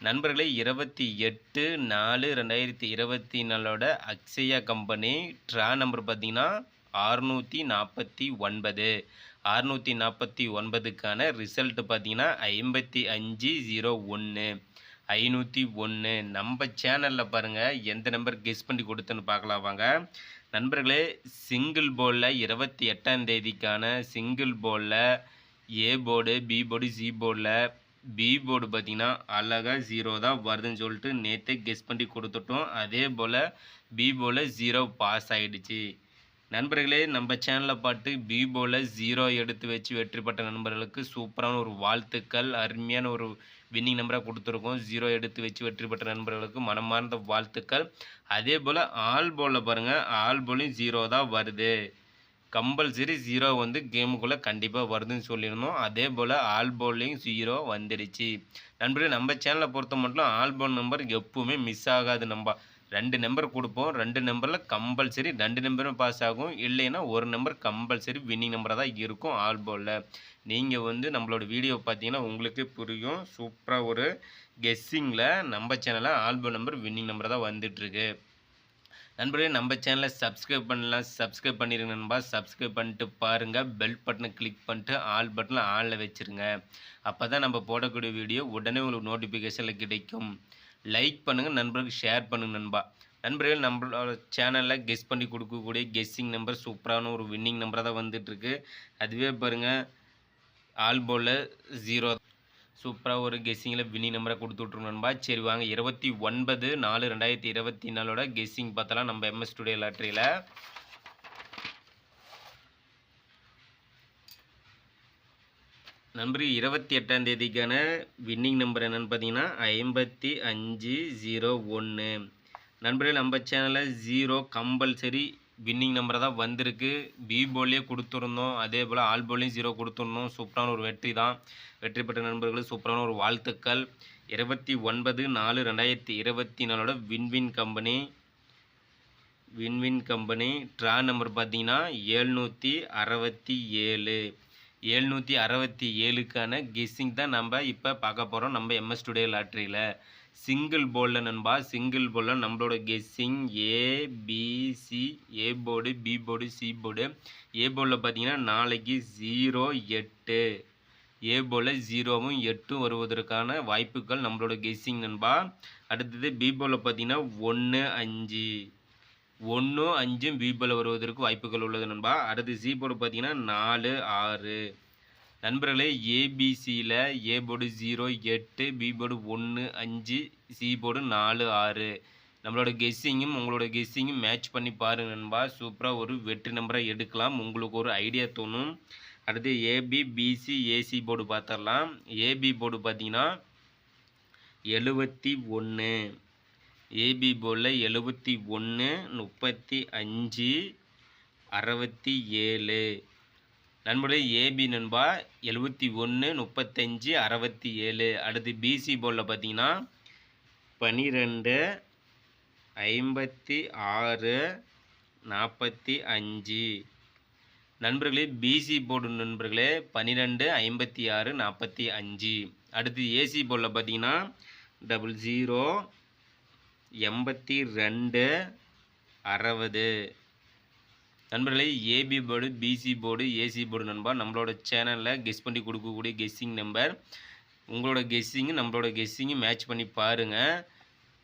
நண்பர்களே இருபத்தி எட்டு நாலு ரெண்டாயிரத்தி இருபத்தி நாலோட அக்ஷயா கம்பெனி ட்ரா நம்பர் பார்த்தீங்கன்னா அறுநூற்றி நாற்பத்தி ஒன்பது. அறுநூற்றி நாற்பத்தி ஒன்பதுக்கான ரிசல்ட் பார்த்தீங்கன்னா ஐம்பத்தி அஞ்சு ஜீரோ ஒன்று. ஐநூற்றி ஒன்று நம்ம சேனலில் பாருங்கள் எந்த நம்பர் கெஸ் பண்ணி கொடுத்துன்னு பார்க்கலாம் வாங்க. நண்பர்களே சிங்கிள் போர்டில் இருபத்தி எட்டாம் தேதிக்கான சிங்கிள் போர்டில் A board B board C போர்டில் பி போர்டு பார்த்தீங்கன்னா அழகாக ஜீரோ தான் வருதுன்னு சொல்லிட்டு நேற்றே கெஸ் பண்ணி கொடுத்துட்டோம். அதே போல் பி போல் ஜீரோ பாஸ் ஆகிடுச்சு நண்பர்களே நம்ம சேனலில் பார்த்து பி போல் ஜீரோ எடுத்து வச்சு வெற்றி பெற்ற நண்பர்களுக்கு சூப்பரான ஒரு வாழ்த்துக்கள் அருமையான ஒரு வின்னிங் நம்பராக கொடுத்துருக்கோம். ஜீரோ எடுத்து வச்சு வெற்றி பெற்ற நண்பர்களுக்கு மனமார்ந்த வாழ்த்துக்கள். அதே போல் ஆல் போலில் பாருங்கள் ஆல் போலையும் ஜீரோ தான் வருது. கம்பல்சரி ஜீரோ வந்து கேமுக்குள்ளே கண்டிப்பாக வருதுன்னு சொல்லியிருந்தோம். அதே போல் ஆல் பவுலிங் ஜீரோ வந்துடுச்சு நண்பர்களே நம்ம சேனலை பொறுத்த மட்டும் ஆல் பவுல் நம்பர் எப்பவுமே மிஸ் ஆகாது நம்ம ரெண்டு நம்பர் கொடுப்போம். ரெண்டு நம்பரில் கம்பல்சரி ரெண்டு நம்பரும் பாஸ் ஆகும். இல்லைன்னா ஒரு நம்பர் கம்பல்சரி வின்னிங் நம்பராக தான் இருக்கும் ஆல் பவுலில் நீங்கள் வந்து நம்மளோட வீடியோ பார்த்தீங்கன்னா உங்களுக்கு புரியும். சூப்பராக ஒரு கெஸ்ஸிங்கில் நம்ம சேனலில் ஆல்பம் நம்பர் வின்னிங் நம்பர் தான் வந்துட்டுருக்கு நண்பர்களே நம்ம சேனலை சப்ஸ்கிரைப் பண்ணலாம் சப்ஸ்கிரைப் பண்ணிடுங்க நண்பா. சப்ஸ்கிரைப் பண்ணிட்டு பாருங்கள் பெல் பட்டனை கிளிக் பண்ணிட்டு ஆல் பட்டனை ஆனில் வச்சுருங்க. அப்போ தான் நம்ம போடக்கூடிய வீடியோ உடனே உங்களுக்கு நோட்டிஃபிகேஷனில் கிடைக்கும். லைக் பண்ணுங்கள் நண்பர்களுக்கு ஷேர் பண்ணுங்கள் நண்பா. நண்பர்கள் நம்மளோட சேனலில் கெஸ் பண்ணி கொடுக்கக்கூடிய கெஸ்ஸிங் நம்பர் சூப்பரான ஒரு வின்னிங் நம்பராக தான் வந்துட்டுருக்கு அதுவே பாருங்கள் ஆல் போலில் ஜீரோ சூப்பராக ஒரு கெஸ்ஸிங்கில் வின்னி நம்பரை கொடுத்துட்ருங்க நண்பா. சரி வாங்க. இருபத்தி ஒன்பது நாலு ரெண்டாயிரத்தி இருபத்தி நாலோட கெஸ்ஸிங் பார்த்தலாம் நம்ம எம்எஸ் ஸ்டுடியோ லாட்ரியில் நண்பர் இருபத்தி எட்டாம் தேதிக்கான வின்னிங் நம்பர் என்னென்னு பார்த்தீங்கன்னா ஐம்பத்தி அஞ்சு ஜீரோ ஒன்று நண்பர்கள் நம்ம சேனலில் ஜீரோ கம்பல்சரி வின்னிங் நம்பரை தான் வந்திருக்கு. பி போலையே கொடுத்துருந்தோம். அதே போல் ஆல் போல்லையும் ஜீரோ கொடுத்துருந்தோம். சூப்பரான ஒரு வெற்றி தான். வெற்றி பெற்ற நண்பர்களுக்கு சூப்பரான ஒரு வாழ்த்துக்கள். இருபத்தி ஒன்பது நாலு ரெண்டாயிரத்தி இருபத்தி நாலோட Win Win company. Win Win company draw number பார்த்தீங்கன்னா ஏழ்நூற்றி அறுபத்தி ஏழு. ஏழ்நூற்றி அறுபத்தி ஏழுக்கான கெஸ்ஸிங் தான் நம்ம இப்போ பார்க்க போகிறோம் நம்ம எம்எஸ் டுடே லாட்ரியில் சிங்கிள் போர்டில் நண்பா சிங்கிள் போர்டில் நம்மளோட guessing A BC A board B board C board ஏ போர்டில் பார்த்தீங்கன்னா நாளைக்கு ஜீரோ எட்டு. ஏ போல ஜீரோவும் எட்டும் வருவதற்கான வாய்ப்புகள் நம்மளோட கெஸ்ஸிங் நண்பா. அடுத்தது பி போர்டில் பார்த்தீங்கன்னா ஒன்று அஞ்சு. ஒன்று அஞ்சும் பி போர்டில் வருவதற்கு வாய்ப்புகள் உள்ளது நண்பா. அடுத்து சி போர்டு பார்த்தீங்கன்னா நாலு ஆறு. நண்பர்களே ஏபிசியில் ஏ போர்டு ஜீரோ எட்டு பி போர்டு ஒன்று அஞ்சு சி போர்டு நாலு ஆறு. நம்மளோட கெஸ்ஸிங்கும் உங்களோட கெஸ்ஸிங்கும் மேட்ச் பண்ணி பாருங்க நண்பா. சூப்பராக ஒரு வெற்றி நம்பரை எடுக்கலாம். உங்களுக்கு ஒரு ஐடியா தோணும். அடுத்து ஏபி பிசி ஏசி போர்டு பார்த்துடலாம் ஏபி போர்டு பார்த்தீங்கன்னா எழுபத்தி ஒன்று ஏபி போர்டில் எழுபத்தி ஒன்று முப்பத்தி அஞ்சு அறுபத்தி ஏழு. நண்பர்களே ஏபி நண்பா எழுபத்தி ஒன்று முப்பத்தஞ்சு அறுபத்தி ஏழு. அடுத்து பிசி போலில் பார்த்தீங்கன்னா பனிரெண்டு ஐம்பத்தி ஆறு நாற்பத்தி அஞ்சு. நண்பர்களே பிசி போர்டு நண்பர்களே பன்னிரெண்டு ஐம்பத்தி ஆறு நாற்பத்தி அஞ்சு. அடுத்து ஏசி போர்டில் பார்த்தீங்கன்னா டபுள் ஜீரோ எண்பத்தி ரெண்டு அறுபது. நண்பர்களே AB board BC board AC board நண்பா நம்மளோட சேனலில் கெஸ் பண்ணி கொடுக்கக்கூடிய கெஸ்ஸிங் நம்பர் உங்களோட கெஸ்ஸிங்கு நம்மளோட கெஸ்ஸிங்கு மேட்ச் பண்ணி பாருங்கள்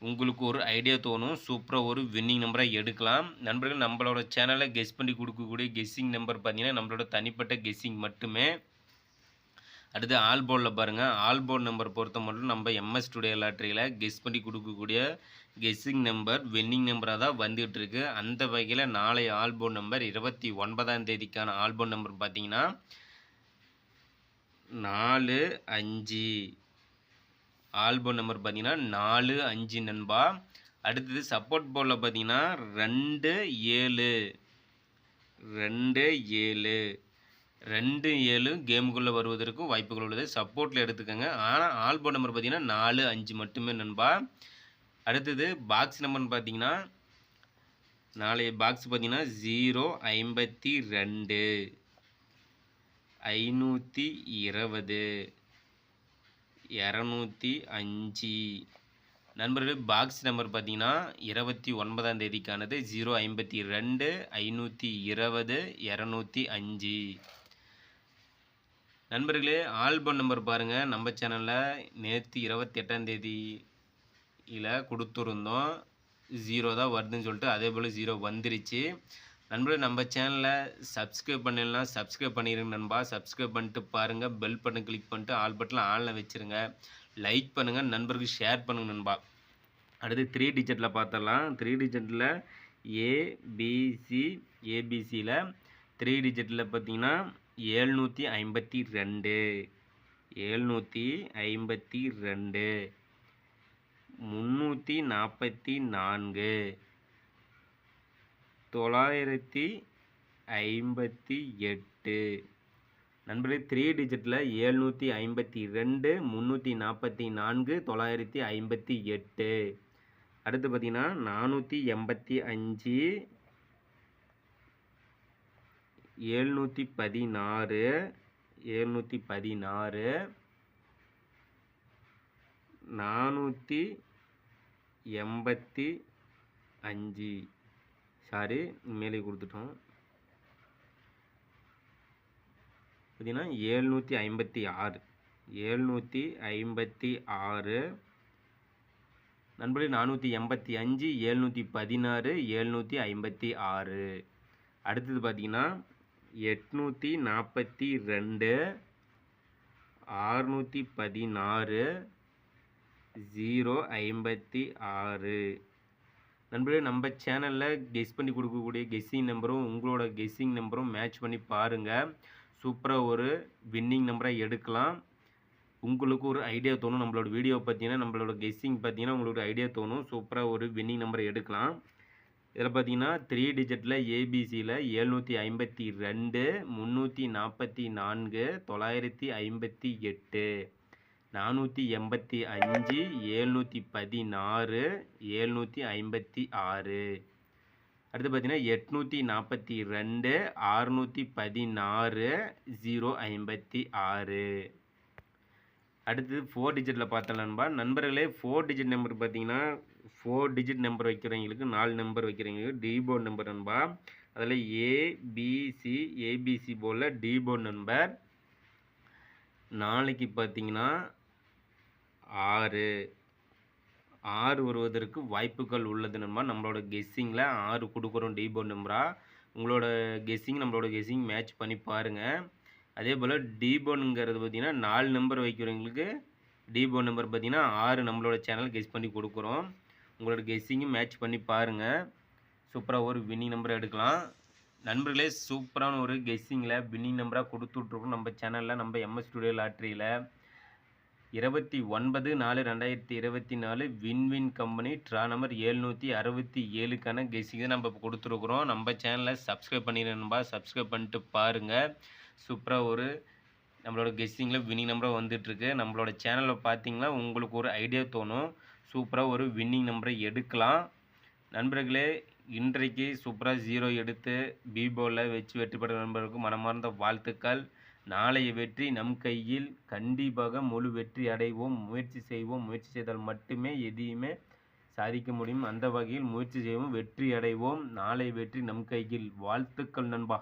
உங்களுக்கு ஒரு ஐடியா தோணும். சூப்பராக ஒரு வின்னிங் நம்பராக எடுக்கலாம். நண்பர்கள் நம்மளோட சேனலில் கெஸ் பண்ணி கொடுக்கக்கூடிய கெஸ்ஸிங் நம்பர் பார்த்தீங்கன்னா நம்மளோட தனிப்பட்ட கெஸ்ஸிங் மட்டுமே. அடுத்து ஆல் போர்டில் பாருங்கள் ஆல் போர்டு நம்பர் பொறுத்த மட்டும் நம்ம எம்எஸ் டுடே லாட்ரியில் கெஸ் பண்ணி கொடுக்கக்கூடிய கெஸ்ஸிங் நம்பர் வென்னிங் நம்பராக தான் வந்துகிட்ருக்கு அந்த வகையில் நாளை ஆல் நம்பர் இருபத்தி ஒன்பதாம் தேதிக்கான ஆல் நம்பர் பார்த்தீங்கன்னா நாலு அஞ்சு. ஆல்பம் நம்பர் பார்த்தீங்கன்னா நாலு அஞ்சு நண்பா. அடுத்தது சப்போர்ட் போர்டில் பார்த்தீங்கன்னா ரெண்டு ஏழு. ரெண்டு ஏழு. ரெண்டு ஏழு கேமுக்குள்ளே வருவதற்கும் வாய்ப்புகள் உள்ளது. சப்போர்ட்டில் எடுத்துக்கோங்க. ஆனால் ஆல் போர்ட் நம்பர் பார்த்தீங்கன்னா நாலு அஞ்சு மட்டுமே நண்பா. அடுத்தது பாக்ஸ் நம்பர்னு பார்த்தீங்கன்னா நாளைய பாக்ஸ் பார்த்தீங்கன்னா ஜீரோ ஐம்பத்தி ரெண்டு. ஐநூற்றி இருபது. இரநூத்தி அஞ்சு. நண்பர்களே பாக்ஸ் நம்பர் பார்த்தீங்கன்னா இருபத்தி ஒன்பதாம் தேதிக்கானது. ஜீரோ ஐம்பத்தி ரெண்டு ஐநூற்றி இருபது இரநூத்தி அஞ்சு. நண்பர்களே ஆல்பம் நம்பர் பாருங்கள் நம்ம சேனலில் நேற்று இருபத்தி எட்டாம் தேதியில் கொடுத்துருந்தோம். ஜீரோ தான் வருதுன்னு சொல்லிட்டு அதே போல் ஜீரோ வந்துருச்சு. நண்பர்களே நம்ம சேனலை சப்ஸ்கிரைப் பண்ணலாம் சப்ஸ்கிரைப் பண்ணிடுங்க நண்பா. சப்ஸ்கிரைப் பண்ணிட்டு பாருங்கள் பெல் பட்டன் கிளிக் பண்ணிட்டு ஆல் பட்டனில் ஆனில் வச்சுருங்க. லைக் பண்ணுங்கள் நண்பருக்கு ஷேர் பண்ணுங்கள் நண்பா. அடுத்து த்ரீ டிஜிட்டில் பார்த்தரலாம் த்ரீ டிஜிட்டில் ஏபிசி ஏபிசியில் த்ரீ டிஜிட்டில் பார்த்தீங்கன்னா ஏழ்நூற்றி ஐம்பத்தி ரெண்டு. ஏழ்நூற்றி ஐம்பத்தி ரெண்டு. முந்நூற்றி நாற்பத்தி நான்கு. தொள்ளாயிரத்தி ஐம்பத்தி எட்டு. நண்பர்களே த்ரீ டிஜிட்டில் ஏழ்நூற்றி ஐம்பத்தி ரெண்டு முந்நூற்றி நாற்பத்தி நான்கு தொள்ளாயிரத்தி ஐம்பத்தி எட்டு. அடுத்து பார்த்தீங்கன்னா நானூற்றி எண்பத்தி அஞ்சு எழுநூற்றி பதினாறு எழுநூற்றி பதினாறு நானூற்றி எண்பத்தி அஞ்சு. சாரி மேலே கொடுத்துட்டோம். பார்த்தீங்கன்னா ஏழ்நூற்றி ஐம்பத்தி ஆறு. ஏழ்நூற்றி ஐம்பத்தி ஆறு. நண்பர்களே நானூற்றி எண்பத்தி அஞ்சு ஏழ்நூற்றி பதினாறு ஏழ்நூற்றி ஐம்பத்தி ஆறு. அடுத்தது பார்த்தீங்கன்னா எட்நூற்றி நாற்பத்தி ரெண்டு ஆறுநூற்றி பதினாறு ஜீரோ ஐம்பத்தி ஆறு. நண்பர்களே நம்ம சேனலில் கெஸ் பண்ணி கொடுக்கக்கூடிய கெஸ்ஸிங் நம்பரும் உங்களோட கெஸ்ஸிங் நம்பரும் மேட்ச் பண்ணி பாருங்கள் சூப்பராக ஒரு வின்னிங் நம்பராக எடுக்கலாம். உங்களுக்கு ஒரு ஐடியா தோணும். நம்மளோட வீடியோ பார்த்தீங்கன்னா நம்மளோட கெஸ்ஸிங் பார்த்தீங்கன்னா உங்களுக்கு ஐடியா தோணும். சூப்பராக ஒரு வின்னிங் நம்பரை எடுக்கலாம். இதில் பார்த்தீங்கன்னா த்ரீ டிஜிட்டில் ஏபிசியில் ஏழ்நூற்றி ஐம்பத்தி ரெண்டு முந்நூற்றி நாற்பத்தி நான்கு தொள்ளாயிரத்தி ஐம்பத்தி எட்டு நானூற்றி எண்பத்தி அஞ்சு ஏழ்நூற்றி பதினாறு ஏழ்நூற்றி ஐம்பத்தி ஆறு. அடுத்து பார்த்தீங்கன்னா எட்நூற்றி நாற்பத்தி ரெண்டு ஆறுநூற்றி பதினாறு ஜீரோ ஐம்பத்தி ஆறு. அடுத்தது ஃபோர் டிஜிட்டில் பார்த்தலாம்பா நண்பர்களே ஃபோர் டிஜிட் நம்பர் பார்த்தீங்கன்னா ஃபோர் டிஜிட் நம்பர் வைக்கிறவங்களுக்கு நாலு நம்பர் வைக்கிறவங்களுக்கு டிபோர்ட் நம்பர் நண்பா. அதில் ஏபிசி ஏபிசி போல் டிபோர்ட் நம்பர் நாளைக்கு பார்த்தீங்கன்னா ஆறு. ஆறு வருவதற்கு வாய்ப்புகள் உள்ளது நண்பா. நம்மளோட கெஸ்ஸிங்கில் ஆறு கொடுக்குறோம் டிபோர்ட் நம்பராக உங்களோட கெஸ்ஸிங் நம்மளோட கெஸ்ஸிங் மேட்ச் பண்ணி பாருங்கள் அதே போல் டிபோனுங்கிறது பார்த்தீங்கன்னா நாலு நம்பர் வைக்கிறவங்களுக்கு டிபோ நம்பர் பார்த்தீங்கன்னா ஆறு நம்மளோட சேனல் கெஸ் பண்ணி கொடுக்குறோம். உங்களோட கெஸ்ஸிங்கும் மேட்ச் பண்ணி பாருங்கள் சூப்பராக ஒரு வின்னிங் நம்பரை எடுக்கலாம். நண்பர்களே சூப்பரான ஒரு கெஸ்ஸிங்கில் வின்னிங் நம்பராக கொடுத்துட்ருக்கோம் நம்ம சேனலில் நம்ம எம்எஸ் ஸ்டுடியோ லாட்ரியில் இருபத்தி ஒன்பது நாலு ரெண்டாயிரத்தி இருபத்தி நாலு வின்வின் கம்பெனி ட்ரா நம்பர் ஏழ்நூற்றி அறுபத்தி ஏழுக்கான கெஸ்ஸிங்கை தான் நம்ம இப்போ கொடுத்துருக்குறோம். நம்ம சேனலை சப்ஸ்கிரைப் பண்ணிடணும்பா சப்ஸ்கிரைப் பண்ணிட்டு பாருங்கள் சூப்பராக ஒரு நம்மளோட கெஸ்ஸிங்கில் வின்னிங் நம்பராக வந்துட்டுருக்கு நம்மளோட சேனலில் பார்த்தீங்கன்னா உங்களுக்கு ஒரு ஐடியா தோணும். சூப்பராக ஒரு வின்னிங் நம்பரை எடுக்கலாம். நண்பர்களே இன்றைக்கு சூப்பராக ஜீரோ எடுத்து பீபோவில் வச்சு வெற்றி பெற்ற நண்பர்களுக்கு மனமார்ந்த வாழ்த்துக்கள். நாளைய வெற்றி நம் கையில். கண்டிப்பாக முழு வெற்றி அடைவோம். முயற்சி செய்வோம். முயற்சி செய்தால் மட்டுமே எதையுமே சாதிக்க முடியும். அந்த வகையில் முயற்சி செய்வோம். வெற்றி அடைவோம். நாளை வெற்றி நம் கையில். வாழ்த்துக்கள் நண்பா.